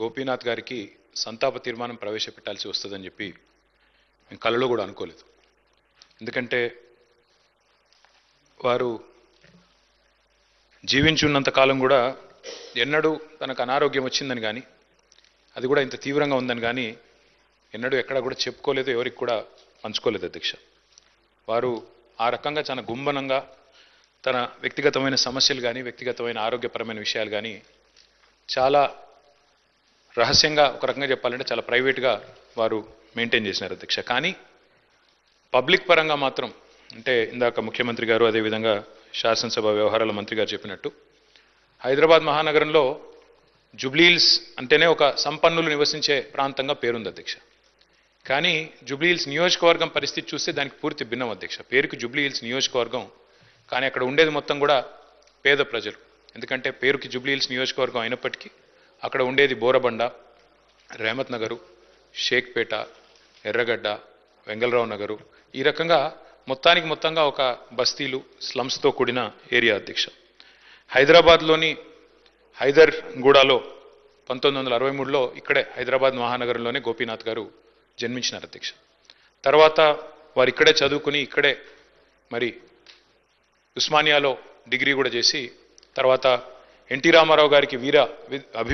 గోపీనాథ్ గారికి సంతాప తీర్మానం ప్రవేశపెట్టాల్సి వస్తుందని చెప్పి మేము కలలో కూడా అనుకోలేదు. ఎందుకంటే వారు జీవించున్నంత కాలం కూడా ఎన్నడూ తనకు అనారోగ్యం వచ్చిందని కానీ అది కూడా ఇంత తీవ్రంగా ఉందని కానీ ఎన్నడూ ఎక్కడ కూడా చెప్పుకోలేదు ఎవరికి కూడా పంచుకోలేదు అధ్యక్ష. వారు ఆ రకంగా చాలా గుంభనంగా తన వ్యక్తిగతమైన సమస్యలు కానీ వ్యక్తిగతమైన ఆరోగ్యపరమైన విషయాలు కానీ చాలా రహస్యంగా ఒక రకంగా చెప్పాలంటే చాలా ప్రైవేట్గా వారు మెయింటైన్ చేసినారు అధ్యక్ష. కానీ పబ్లిక్ పరంగా మాత్రం అంటే ఇందాక ముఖ్యమంత్రి గారు అదేవిధంగా శాసనసభ వ్యవహారాల మంత్రి గారు చెప్పినట్టు హైదరాబాద్ మహానగరంలో జుబ్లీల్స్ అంటేనే ఒక సంపన్నులు నివసించే ప్రాంతంగా పేరుంది అధ్యక్ష. కానీ జుబ్లీహిల్స్ నియోజకవర్గం పరిస్థితి చూస్తే దానికి పూర్తి భిన్నం అధ్యక్ష. పేరుకి జుబ్లీహిల్స్ నియోజకవర్గం కానీ అక్కడ ఉండేది మొత్తం కూడా పేద ప్రజలు. ఎందుకంటే పేరుకి జుబ్లీహిల్స్ నియోజకవర్గం అయినప్పటికీ అక్కడ ఉండేది బోరబండ రేమత్ నగరు షేక్పేట ఎర్రగడ్డ వెంగళరావు నగరు. ఈ రకంగా మొత్తానికి మొత్తంగా ఒక బస్తీలు స్లమ్స్తో కూడిన ఏరియా అధ్యక్ష. హైదరాబాద్లోని హైదర్ గూడాలో పంతొమ్మిది వందల అరవై మూడులో ఇక్కడే హైదరాబాద్ మహానగరంలోనే గోపీనాథ్ గారు జన్మించినారు అధ్యక్ష. తర్వాత వారు ఇక్కడే చదువుకుని ఇక్కడే మరి ఉస్మానియాలో డిగ్రీ కూడా చేసి తర్వాత ఎన్టీ రామారావు గారికి వీర అభిమాని